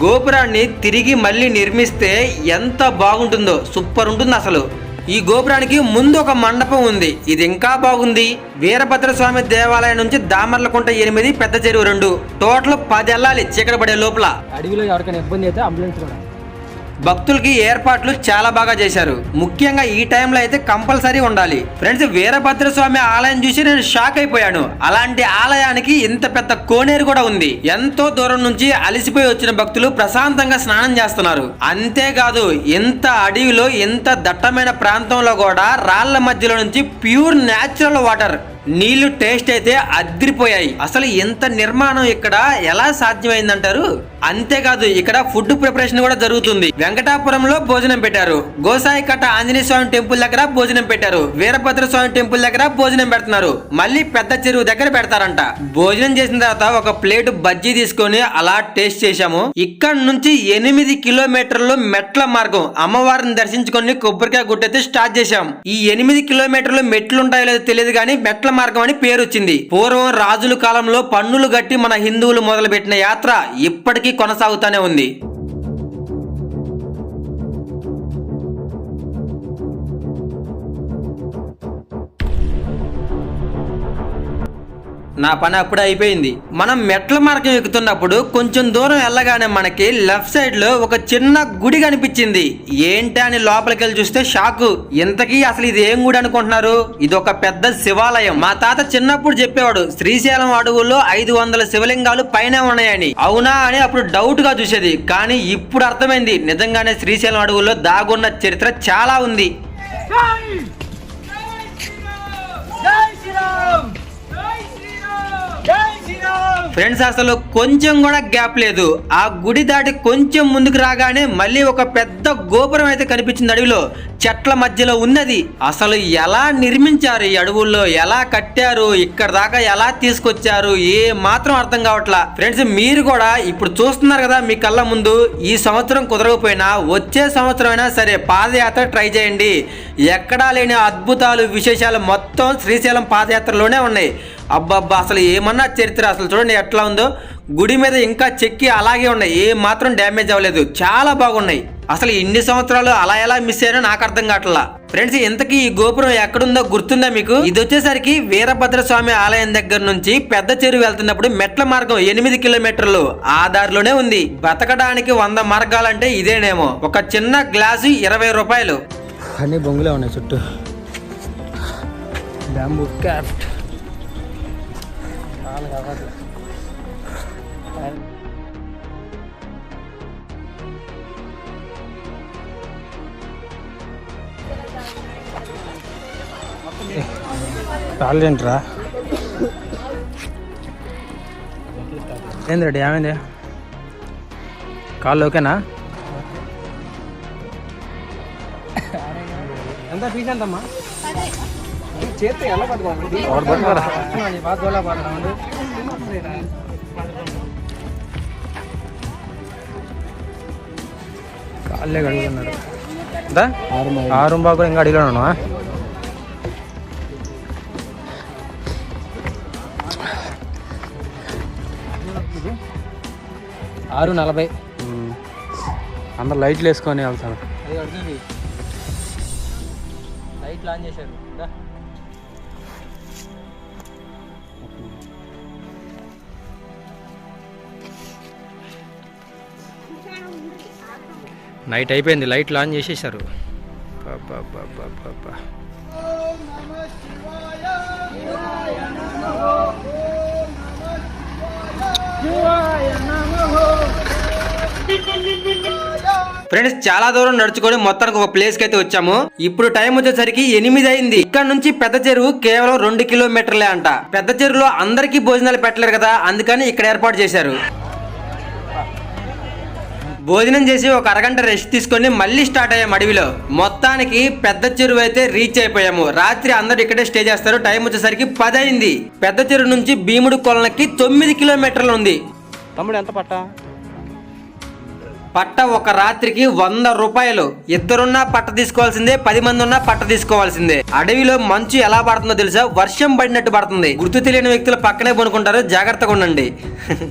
[SPEAKER 1] గోపురాన్ని తిరిగి మళ్ళీ నిర్మిస్తే ఎంత బాగుంటుందో సూపర్ ఉంటుంది అసలు. ఈ గోపురానికి ముందు ఒక మండపం ఉంది. ఇది ఇంకా బాగుంది. వీరభద్ర స్వామి దేవాలయం నుంచి దామర్లకుంట ఎనిమిది పెద్ద చెరువు రెండు. టోటల్ పది వెళ్ళాలి చీకటి పడే లోపల.
[SPEAKER 2] అడవిలో ఎవరికైనా ఇబ్బంది అయితే అంబులెన్స్ కూడా.
[SPEAKER 1] భక్తులకి ఏర్పాట్లు చాలా బాగా చేశారు. ముఖ్యంగా ఈ టైంలో అయితే కంపల్సరీ ఉండాలి. ఫ్రెండ్స్ వీరభద్ర స్వామి ఆలయం చూసి నేను షాక్ అయిపోయాను. అలాంటి ఆలయానికి ఇంత పెద్ద కోనేరు కూడా ఉంది. ఎంతో దూరం నుంచి అలసిపోయి వచ్చిన భక్తులు ప్రశాంతంగా స్నానం చేస్తున్నారు. అంతేకాదు ఇంత అడవిలో ఇంత దట్టమైన ప్రాంతంలో కూడా రాళ్ళ మధ్యలో నుంచి ప్యూర్ న్యాచురల్ వాటర్ నీళ్ళు టేస్ట్ అయితే అదిరిపోయాయి. అసలు ఎంత నిర్మాణం ఇక్కడ ఎలా సాధ్యమైందంటారు? అంతేకాదు ఇక్కడ ఫుడ్ ప్రిపరేషన్ కూడా జరుగుతుంది. వెంకటాపురంలో భోజనం పెట్టారు. గోసాయి కట్ట ఆంజనేయ స్వామి టెంపుల్ దగ్గర భోజనం పెట్టారు. వీరభద్ర స్వామి టెంపుల్ దగ్గర భోజనం పెడుతున్నారు. మళ్ళీ పెద్ద చెరువు దగ్గర పెడతారంట. భోజనం చేసిన తర్వాత ఒక ప్లేట్ బజ్జీ తీసుకొని అలా టేస్ట్ చేశాము. ఇక్కడ నుంచి ఎనిమిది కిలోమీటర్లు మెట్ల మార్గం అమ్మవారిని దర్శించుకొని కొబ్బరికాయ గుట్టైతే స్టార్ట్ చేశాం. ఈ ఎనిమిది కిలోమీటర్లు మెట్లు ఉంటాయో లేదో తెలియదు కానీ మెట్ల మార్గం అని పేరొచ్చింది. పూర్వం రాజుల కాలంలో పన్నులు గట్టి మన హిందువులు మొదలుపెట్టిన యాత్ర ఇప్పటికీ కొనసాగుతూనే ఉంది. నా పని అప్పుడు అయిపోయింది. మనం మెట్ల మార్గం ఎక్కుతున్నప్పుడు కొంచెం దూరం వెళ్ళగానే మనకి లెఫ్ట్ సైడ్లో ఒక చిన్న గుడి కనిపించింది. ఏంటి అని లోపలికి వెళ్ళి చూస్తే షాకు. ఇంతకీ అసలు ఇది ఏం గుడి అనుకుంటున్నారు? ఇది ఒక పెద్ద శివాలయం. మా తాత చిన్నప్పుడు చెప్పేవాడు శ్రీశైలం అడవుల్లో ఐదు వందల శివలింగాలు పైన ఉన్నాయని. అవునా అని అప్పుడు డౌట్గా చూసేది. కానీ ఇప్పుడు అర్థమైంది. నిజంగానే శ్రీశైలం అడవుల్లో దాగున్న చరిత్ర చాలా ఉంది. ఫ్రెండ్స్ అసలు కొంచెం కూడా గ్యాప్ లేదు. ఆ గుడి దాటి కొంచెం ముందుకు రాగానే మళ్ళీ ఒక పెద్ద గోపురం అయితే కనిపించింది అడవిలో. చెట్ల మధ్యలో ఉన్నది. అసలు ఎలా నిర్మించారు ఈ అడవుల్లో? ఎలా కట్టారు? ఇక్కడ దాకా ఎలా తీసుకొచ్చారు? ఏ మాత్రం అర్థం కావట్లా. ఫ్రెండ్స్ మీరు కూడా ఇప్పుడు చూస్తున్నారు కదా మీ కళ్ళ ముందు. ఈ సంవత్సరం కుదరకపోయినా వచ్చే సంవత్సరం అయినా సరే పాదయాత్ర ట్రై చేయండి. ఎక్కడా లేని అద్భుతాలు విశేషాలు మొత్తం శ్రీశైలం పాదయాత్రలోనే ఉన్నాయి. అబ్బబ్బా అసలు ఏమన్నా చరిత్ర? అసలు చూడండి ఎట్లా ఉందో. గుడి మీద ఇంకా చెక్కి అలాగే ఉన్నాయి. ఏ మాత్రం డ్యామేజ్ అవ్వలేదు. చాలా బాగున్నాయి. అసలు ఇన్ని సంవత్సరాలు అలా ఎలా మిస్ అయ్యానో నాకు అర్థం కావట్లా. ఫ్రెండ్స్ ఇంతకీ ఈ గోపురం ఎక్కడుందో గుర్తుందా మీకు? ఇది వచ్చేసరికి వీరభద్ర స్వామి ఆలయం దగ్గర నుంచి పెద్ద చెరువు వెళ్తున్నప్పుడు మెట్ల మార్గం ఎనిమిది కిలోమీటర్లు ఆ దారిలోనే ఉంది. బతకడానికి వంద మార్గాలంటే ఇదేనేమో. ఒక చిన్న గ్లాసు ఇరవై రూపాయలు.
[SPEAKER 2] అన్ని బొంగులే ఉన్నాయి చుట్టూ. బ్యాంబూ క్రాఫ్ట్ నాలుగు అవ్వదు. రాలేంట్రా ఏంద్రెడ్డి ఏమైంది కాళ్ళు ఓకేనా? ఎంత ఫీజు ఎంతమ్మా? చేస్తే ఎలా కాళ్ళే కడుగుతున్నాడు ఆరు బాగు ఇంకా అడిగిలో ఉన్నావా ఆరు నలభై.
[SPEAKER 4] అందరు లైట్లు వేసుకొని వెళ్తాను
[SPEAKER 2] లైట్లు ఆన్ చేశారు.
[SPEAKER 4] నైట్ అయిపోయింది లైట్లు ఆన్ చేసేసారు
[SPEAKER 1] ఫ్రెండ్స్ చాలా దూరం నడుచుకొని మొత్తానికి ఒక ప్లేస్కి అయితే వచ్చాము. ఇప్పుడు టైం వచ్చేసరికి ఎనిమిది అయింది. ఇక్కడ నుంచి పెద్ద చెరువు కేవలం రెండు కిలోమీటర్లే అంట. పెద్ద చెరువులో అందరికీ భోజనాలు పెట్టలేరు కదా అందుకని ఇక్కడ ఏర్పాటు చేశారు. భోజనం చేసి ఒక అరగంట రెస్ట్ తీసుకొని మళ్ళీ స్టార్ట్ అయ్యాం అడవిలో. మొత్తానికి పెద్ద చెరువు అయితే రీచ్ అయిపోయాము. రాత్రి అందరూ ఇక్కడే స్టే చేస్తారు. టైం వచ్చేసరికి పది అయింది పెద్ద చెరువు నుంచి భీముడు కొలనకి తొమ్మిది కిలోమీటర్లు ఉంది.
[SPEAKER 4] తమ్ముడు ఎంత పట్టా?
[SPEAKER 1] పట్ట ఒక రాత్రికి వంద రూపాయలు. ఇద్దరున్నా పట్ట తీసుకోవాల్సిందే పది మంది ఉన్నా పట్ట తీసుకోవాల్సిందే. అడవిలో మంచు ఎలా పడుతుందో తెలుసా? వర్షం పడినట్టు పడుతుంది. గుర్తు తెలియని వ్యక్తులు పక్కనే పనుకుంటారు జాగ్రత్తగా ఉండండి.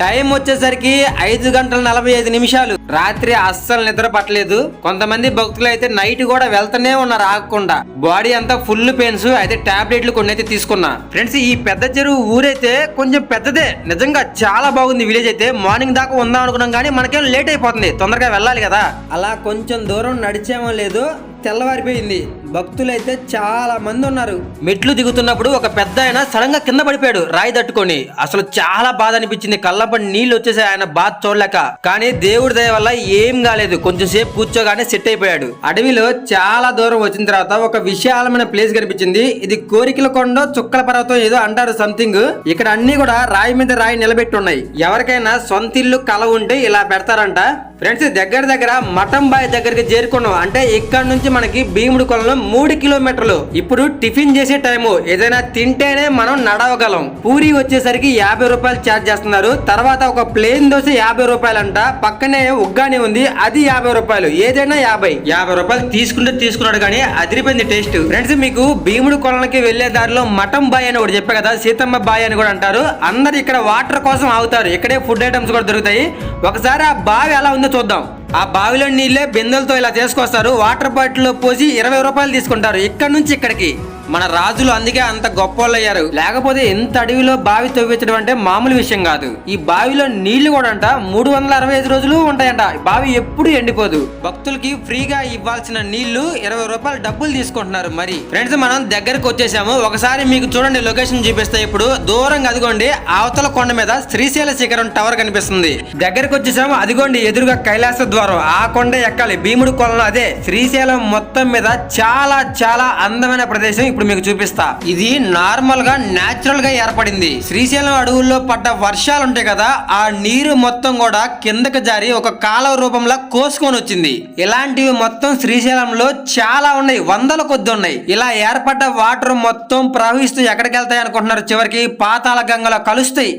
[SPEAKER 1] టైం వచ్చేసరికి ఐదు గంటల నలభై ఐదు నిమిషాలు. రాత్రి అస్సలు నిద్ర పట్టలేదు. కొంతమంది భక్తులు అయితే నైట్ కూడా వెళ్తూనే ఉన్నారు ఆగకుండా. బాడీ అంతా ఫుల్ పెయిన్స్. అయితే టాబ్లెట్లు కొన్ని అయితే తీసుకున్నా. ఫ్రెండ్స్ ఈ పెద్ద చెరువు ఊరైతే కొంచెం పెద్దదే. నిజంగా చాలా బాగుంది. విలేజ్ అయితే మార్నింగ్ దాకా ఉందాం అనుకున్నాం కానీ మనకేం లేట్ అయిపోతుంది. తొందరగా వెళ్ళాలి కదా. అలా కొంచెం దూరం నడిచేమో లేదు. తెల్లవారిపోయింది. భక్తులైతే చాలా మంది ఉన్నారు. మెట్లు దిగుతున్నప్పుడు ఒక పెద్ద ఆయన సడన్గా కింద పడిపోయాడు రాయి తట్టుకొని. అసలు చాలా బాధ అనిపించింది. కళ్ళపడి నీళ్ళు వచ్చేసాయి ఆయన బాధ చూడలేక. కానీ దేవుడి దయ వల్ల ఏం కాలేదు. కొంచెం సేపు కూర్చోగానే సెట్ అయిపోయాడు. అడవిలో చాలా దూరం వచ్చిన తర్వాత ఒక విశాలమైన ప్లేస్ కనిపించింది. ఇది కోరికల కొండ చుక్కల పర్వతం ఏదో అంటారు సంథింగ్. ఇక్కడ అన్ని కూడా రాయి మీద రాయి నిలబెట్టి ఉన్నాయి. ఎవరికైనా సొంత ఇల్లు కల ఉంటే ఇలా పెడతారంట. ఫ్రెండ్స్ దగ్గర దగ్గర మఠం బాయ్ దగ్గరికి చేరుకున్నాం. అంటే ఇక్కడ నుంచి మనకి భీముడు కొలను మూడు కిలోమీటర్లు. ఇప్పుడు టిఫిన్ చేసే టైము. ఏదైనా తింటేనే మనం నడవగలం. పూరి వచ్చేసరికి యాభై రూపాయలు ఛార్జ్ చేస్తున్నారు. తర్వాత ఒక ప్లేన్ దోశ యాభై రూపాయలు అంట పక్కనే ఉగ్గాని ఉంది. అది యాభై రూపాయలు. ఏదైనా యాభై. యాభై రూపాయలు తీసుకుంటే తీసుకున్నాడు కానీ అదిరిపోయింది టేస్ట్. ఫ్రెండ్స్ మీకు భీముడు కొలనికి వెళ్ళే దారిలో మఠం బాయ్ అని ఒకటి చెప్పా కదా సీతమ్మ బాయ్ అని కూడా అంటారు. అందరు ఇక్కడ వాటర్ కోసం ఆగుతారు. ఇక్కడే ఫుడ్ ఐటమ్స్ కూడా దొరుకుతాయి. ఒకసారి ఆ బావి ఎలా ఉందో చూద్దాం. ఆ బావిలో నీళ్ళే బిందెలతో ఇలా తీసుకొస్తారు వాటర్ బాటిల్ పోసి ఇరవై రూపాయలు తీసుకుంటారు. ఇక్కడ నుంచి ఇక్కడికి. మన రాజులు అందుకే అంత గొప్పోళ్ళు అయ్యారు లేకపోతే ఎంత అడవిలో బావి తవ్వించడం అంటే మామూలు విషయం కాదు. ఈ బావిలో నీళ్ళు కూడా అంట మూడు వందల అరవై ఐదు రోజులు ఉంటాయంట. బావి ఎప్పుడు ఎండిపోదు. భక్తులకి ఫ్రీగా ఇవ్వాల్సిన నీళ్ళు ఇరవై రూపాయలు డబ్బులు తీసుకుంటున్నారు మరి. ఫ్రెండ్స్ మనం దగ్గరకు వచ్చేసాము. ఒకసారి మీకు చూడండి లొకేషన్ చూపిస్తే ఇప్పుడు. దూరంగా అదిగోండి అవతల కొండ మీద శ్రీశైల శిఖరం టవర్ కనిపిస్తుంది. దగ్గరకు వచ్చేసాము. అదిగోండి ఎదురుగా కైలాస ద్వారం. ఆ కొండ ఎక్కాలి. భీముడు కొలను అదే. శ్రీశైలం మొత్తం మీద చాలా చాలా అందమైన ప్రదేశం. ఇప్పుడు మీకు చూపిస్తా. ఇది నార్మల్గా న్యాచురల్గా ఏర్పడింది. శ్రీశైలం అడవుల్లో పడ్డ వర్షాలు ఉంటాయి కదా ఆ నీరు మొత్తం కూడా కిందకి జారి ఒక కాలువ రూపంలో కోసుకొని వచ్చింది. ఇలాంటివి మొత్తం శ్రీశైలంలో చాలా ఉన్నాయి వందల కొద్ది ఉన్నాయి. ఇలా ఏర్పడ్డ వాటర్ మొత్తం ప్రవహిస్తూ ఎక్కడికి వెళ్తాయి అనుకుంటున్నారు? చివరికి పాతాళ గంగలో కలుస్తాయి.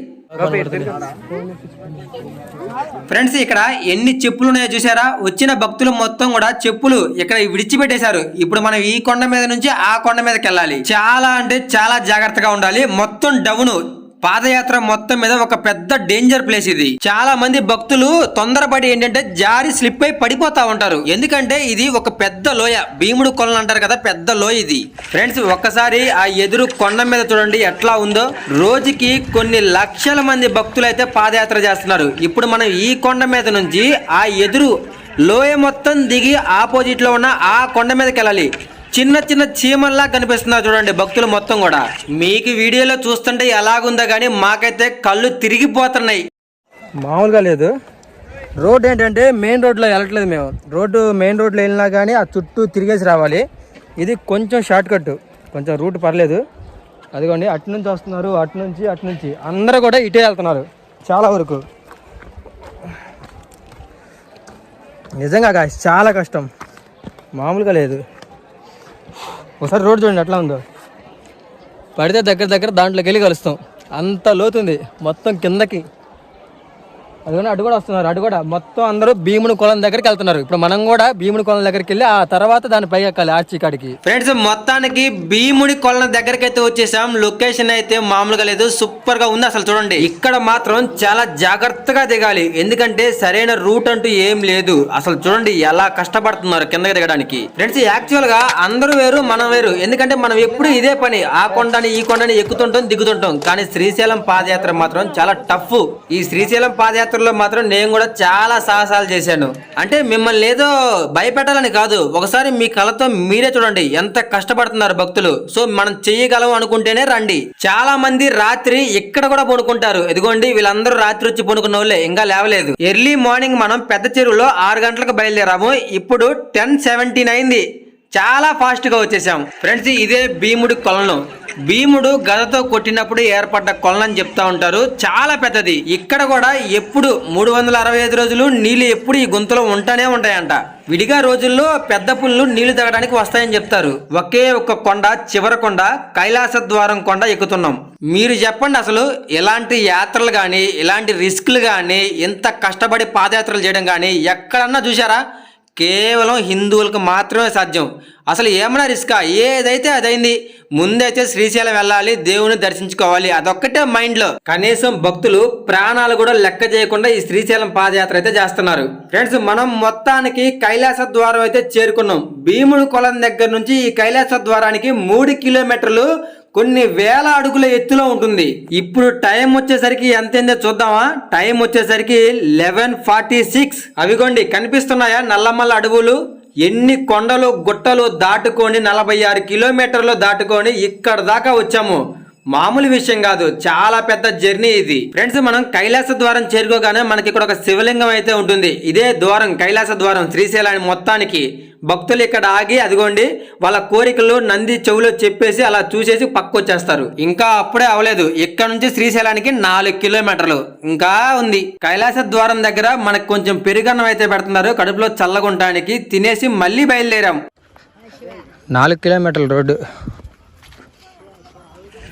[SPEAKER 1] ఫ్రెండ్స్ ఇక్కడ ఎన్ని చెప్పులు ఉన్నాయో చూసారా వచ్చిన భక్తులు మొత్తం కూడా చెప్పులు ఇక్కడ విడిచిపెట్టేశారు. ఇప్పుడు మనం ఈ కొండ మీద నుంచి ఆ కొండ మీదకి వెళ్ళాలి. చాలా అంటే చాలా జాగ్రత్తగా ఉండాలి. మొత్తం డౌను. పాదయాత్ర మొత్తం మీద ఒక పెద్ద డేంజర్ ప్లేస్ ఇది. చాలా మంది భక్తులు తొందరపడి ఏంటంటే జారి స్లిప్ అయి పడిపోతా ఉంటారు. ఎందుకంటే ఇది ఒక పెద్ద లోయ. భీముడు కొలను అంటారు కదా పెద్ద లోయ ఇది. ఫ్రెండ్స్ ఒక్కసారి ఆ ఎదురు కొండ మీద చూడండి ఎట్లా ఉందో. రోజుకి కొన్ని లక్షల మంది భక్తులు అయితే పాదయాత్ర చేస్తున్నారు. ఇప్పుడు మనం ఈ కొండ మీద నుంచి ఆ ఎదురు లోయ మొత్తం దిగి ఆపోజిట్లో ఉన్న ఆ కొండ మీదకి వెళ్ళాలి. చిన్న చిన్న చీమల్లా కనిపిస్తుందా చూడండి భక్తులు మొత్తం కూడా. మీకు వీడియోలో చూస్తుంటే ఎలాగుందో కానీ మాకైతే కళ్ళు తిరిగిపోతున్నాయి.
[SPEAKER 2] మామూలుగా లేదు. రోడ్ ఏంటంటే మెయిన్ రోడ్లో వెళ్ళట్లేదు మేము. రోడ్డు మెయిన్ రోడ్లో వెళ్ళినా కానీ ఆ చుట్టూ తిరిగేసి రావాలి. ఇది కొంచెం షార్ట్ కట్ కొంచెం రూట్ పర్లేదు. అదిగోండి అటు నుంచి వస్తున్నారు అటు నుంచి అటు నుంచి. అందరూ కూడా ఇటే వెళ్తున్నారు. చాలా వరకు. నిజంగా గాయస్ చాలా కష్టం. మామూలుగా లేదు. ఒకసారి రోడ్ చూడండి ఎట్లా ఉందో. పడితే దగ్గర దగ్గర దాంట్లోకి వెళ్ళి కలుస్తాం. అంత లోతుంది మొత్తం కిందకి. అది అడుగుడ అటు కూడా వస్తున్నారు అటు కూడా. మొత్తం అందరూ భీముని కొలం దగ్గరికి వెళ్తున్నారు. ఇప్పుడు మనం కూడా భీముని కొలం దగ్గరికి వెళ్ళి ఆ తర్వాత దాని పై ఎక్కాలి ఆర్చి కాడికి.
[SPEAKER 1] ఫ్రెండ్స్ మొత్తానికి భీముని కొలం దగ్గరికి అయితే వచ్చేసాం. లొకేషన్ అయితే మామూలుగా లేదు సూపర్గా ఉంది అసలు చూడండి. ఇక్కడ మాత్రం చాలా జాగ్రత్తగా దిగాలి. ఎందుకంటే సరైన రూట్ అంటూ ఏం లేదు. అసలు చూడండి ఎలా కష్టపడుతున్నారు కిందకి దిగడానికి. ఫ్రెండ్స్ యాక్చువల్గా అందరూ వేరు మనం వేరు. ఎందుకంటే మనం ఎప్పుడు ఇదే పని. ఆ కొండని ఈ కొండని ఎక్కుతుంటాం దిగుతుంటాం. కానీ శ్రీశైలం పాదయాత్ర మాత్రం చాలా టఫ్. ఈ శ్రీశైలం పాదయాత్ర సెక్టర్లో మాత్రం నేను కూడా చాలా సాహసాలు చేశాను. అంటే మిమ్మల్ని ఏదో భయపెట్టాలని కాదు. ఒకసారి మీ కళతో మీరే చూడండి. ఎంత కష్టపడుతున్నారు భక్తులు. సో మనం చెయ్యగలం అనుకుంటేనే రండి. చాలా మంది రాత్రి ఇక్కడ కూడా పడుకుంటారు. ఇదిగోండి వీళ్ళందరూ రాత్రి వచ్చి పడుకున్న వాళ్ళే ఇంకా లేవలేదు. ఎర్లీ మార్నింగ్ మనం పెద్ద చెరువులో ఆరు గంటలకు బయలుదేరాము. ఇప్పుడు టెన్ సెవెంటీన్ అయింది. చాలా ఫాస్ట్గా వచ్చేసాం. ఫ్రెండ్స్ ఇదే భీముడి కొలను. భీముడు గదతో కొట్టినప్పుడు ఏర్పడ్డ కొలను చెప్తా ఉంటారు. చాలా పెద్దది. ఇక్కడ కూడా ఎప్పుడు మూడు వందల అరవై ఐదు రోజులు నీళ్ళు ఎప్పుడు ఈ గుంతలో ఉంటానే ఉంటాయంట. విడిగా రోజుల్లో పెద్ద పుల్లు నీళ్ళు తగ్గడానికి వస్తాయని చెప్తారు. ఒకే ఒక్క కొండ చివర కొండ కైలాస ద్వారం కొండ ఎక్కుతున్నాం. మీరు చెప్పండి అసలు ఇలాంటి యాత్రలు కానీ ఇలాంటి రిస్క్లు కానీ ఇంత కష్టపడి పాదయాత్రలు చేయడం కానీ ఎక్కడన్నా చూసారా కేవలం హిందువులకు మాత్రమే సాధ్యం. అసలు ఏమైనా రిస్కా? ఏదైతే అదైంది ముందైతే శ్రీశైలం వెళ్ళాలి దేవుని దర్శించుకోవాలి అదొక్కటే మైండ్లో. కనీసం భక్తులు ప్రాణాలు కూడా లెక్క చేయకుండా ఈ శ్రీశైలం పాదయాత్ర అయితే చేస్తున్నారు. ఫ్రెండ్స్ మనం మొత్తానికి కైలాస ద్వారం అయితే చేరుకున్నాం. భీముడు కొలం దగ్గర నుంచి ఈ కైలాస ద్వారానికి మూడు కిలోమీటర్లు కొన్ని వేల అడుగుల ఎత్తులో ఉంటుంది. ఇప్పుడు టైం వచ్చేసరికి ఎంతైందో చూద్దామా? టైం వచ్చేసరికి లెవెన్ ఫార్టీ సిక్స్. అవిగోండి కనిపిస్తున్నాయా నల్లమల్ల అడవులు? ఎన్ని కొండలు గుట్టలు దాటుకొని నలభై ఆరు కిలోమీటర్లు దాటుకొని ఇక్కడ దాకా వచ్చాము. మామూలు విషయం కాదు చాలా పెద్ద జర్నీ ఇది. ఫ్రెండ్స్ మనం కైలాస ద్వారం చేరుకోగానే మనకి ఇక్కడ ఒక శివలింగం అయితే ఉంటుంది. ఇదే ద్వారం కైలాస ద్వారం శ్రీశైలాన్ని మొత్తానికి. భక్తులు ఇక్కడ ఆగి అదిగోండి వాళ్ళ కోరికలు నంది చెవులో చెప్పేసి అలా చూసేసి పక్క వచ్చేస్తారు ఇంకా అప్పుడే అవలేదు. ఇక్కడ నుంచి శ్రీశైలానికి నాలుగు కిలోమీటర్లు. ఇంకా ఉంది. కైలాస ద్వారం దగ్గర మనకు కొంచెం పెరుగన్నం అయితే పెడుతున్నారు. కడుపులో చల్లగుంటానికి తినేసి మళ్ళీ బయలుదేరాం.
[SPEAKER 2] నాలుగు కిలోమీటర్ల రోడ్డు.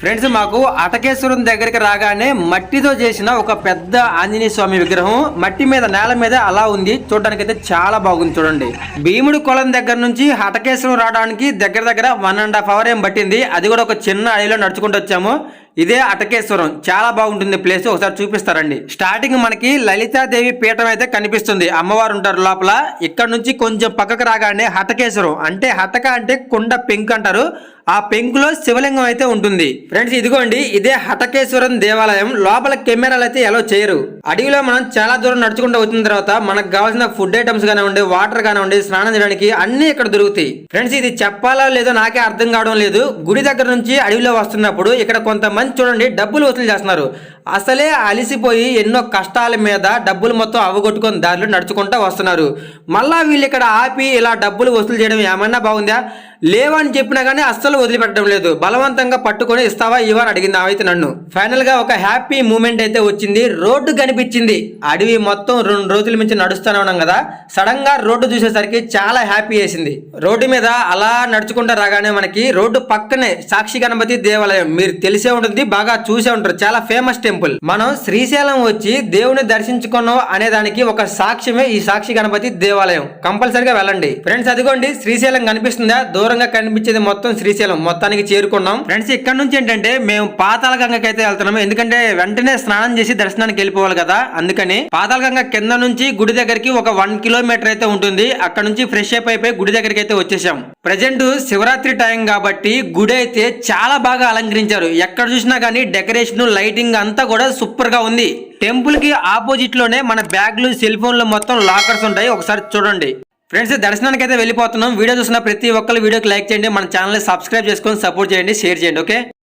[SPEAKER 1] ఫ్రెండ్స్ మాకు అటకేశ్వరం దగ్గరికి రాగానే మట్టితో చేసిన ఒక పెద్ద ఆంజనేయ స్వామి విగ్రహం మట్టి మీద నేల మీద అలా ఉంది. చూడడానికి అయితే చాలా బాగుంది చూడండి. భీముడు కొలం దగ్గర నుంచి హటకేశ్వరం రావడానికి దగ్గర దగ్గర వన్ అండ్ హాఫ్ అవర్ ఏం పట్టింది. అది కూడా ఒక చిన్న అడవిలో నడుచుకుంటూ వచ్చాము. ఇదే అటకేశ్వరం. చాలా బాగుంటుంది ప్లేస్. ఒకసారి చూపిస్తారండి. స్టార్టింగ్ మనకి లలితాదేవి పీఠం అయితే కనిపిస్తుంది. అమ్మవారు ఉంటారు లోపల. ఇక్కడ నుంచి కొంచెం పక్కకు రాగానే హటకేశ్వరం. అంటే హటక అంటే కొండ పెంకు అంటారు. ఆ పెంకులో శివలింగం అయితే ఉంటుంది. ఫ్రెండ్స్ ఇదిగోండి. ఇదే హటకేశ్వరం దేవాలయం. లోపల కెమెరాలు అయితే ఎలా చేయరు. అడవిలో మనం చాలా దూరం నడుచుకుంటూ వచ్చిన తర్వాత మనకు కావాల్సిన ఫుడ్ ఐటమ్స్ కానివ్వండి వాటర్ కానివ్వండి స్నానం చేయడానికి అన్ని ఇక్కడ దొరుకుతాయి. ఫ్రెండ్స్ ఇది చెప్పాలో లేదో నాకే అర్థం కావడం లేదు. గుడి దగ్గర నుంచి అడవిలో వస్తున్నప్పుడు ఇక్కడ కొంతమంది చూడండి డబ్బులు వసూలు చేస్తున్నారు. అసలే అలిసిపోయి ఎన్నో కష్టాల మీద డబ్బులు మొత్తం అవగొట్టుకొని దారిలో నడుచుకుంటూ వస్తున్నారు. మళ్ళా వీళ్ళు ఇక్కడ ఆపి ఇలా డబ్బులు వసూలు చేయడం ఏమన్నా బాగుందా? లేవని చెప్పినా కానీ అస్సలు వదిలిపెట్టడం లేదు. బలవంతంగా పట్టుకొని ఇస్తావా ఇవా అని అడిగింది ఆమె నన్ను. ఫైనల్గా ఒక హ్యాపీ మూమెంట్ అయితే వచ్చింది. రోడ్డు కనిపించింది. అడవి మొత్తం రెండు రోజుల నుంచి నడుస్తూనే ఉన్నాం కదా. సడన్గా రోడ్డు చూసేసరికి చాలా హ్యాపీ వేసింది. రోడ్డు మీద అలా నడుచుకుంటూ రాగానే మనకి రోడ్డు పక్కనే సాక్షి గణపతి దేవాలయం. మీరు తెలిసే ఉంటుంది బాగా చూసే ఉంటారు. చాలా ఫేమస్ టెంపుల్ మనం శ్రీశైలం వచ్చి దేవుని దర్శించుకున్నాం అనే దానికి ఒక సాక్ష్యమే ఈ సాక్షి గణపతి దేవాలయం. కంపల్సరిగా వెళ్ళండి. ఫ్రెండ్స్ అదిగోండి శ్రీశైలం కనిపిస్తుందా? దూరంగా కనిపించేది మొత్తం శ్రీశైలం. మొత్తానికి చేరుకున్నాం. ఫ్రెండ్స్ ఇక్కడ నుంచి ఏంటంటే మేము పాతాళ గంగకి అయితే వెళ్తున్నాము. ఎందుకంటే వెంటనే స్నానం చేసి దర్శనానికి వెళ్ళిపోవాలి కదా. అందుకని పాతాళ గంగ కింద నుంచి గుడి దగ్గరికి ఒక వన్ కిలోమీటర్ అయితే ఉంటుంది. అక్కడ నుంచి ఫ్రెష్ అప్ అయిపోయి గుడి దగ్గరికి అయితే వచ్చేసాం. ప్రజెంట్ శివరాత్రి టైం కాబట్టి గుడి అయితే చాలా బాగా అలంకరించారు. ఎక్కడ చూసినా కానీ డెకరేషన్ లైటింగ్ అంతా కూడా సూపర్గా ఉంది. టెంపుల్కి ఆపోజిట్లోనే మన బ్యాగ్లు సెల్ ఫోన్లు మొత్తం లాకర్స్ ఉంటాయి. ఒకసారి చూడండి. ఫ్రెండ్స్ దర్శనానికి అయితే వెళ్ళిపోతున్నాం. వీడియో చూసిన ప్రతి ఒక్కరు వీడియోకి లైక్ చేయండి. మన ఛానల్ని సబ్స్క్రైబ్ చేసుకొని సపోర్ట్ చేయండి షేర్ చేయండి ఓకే?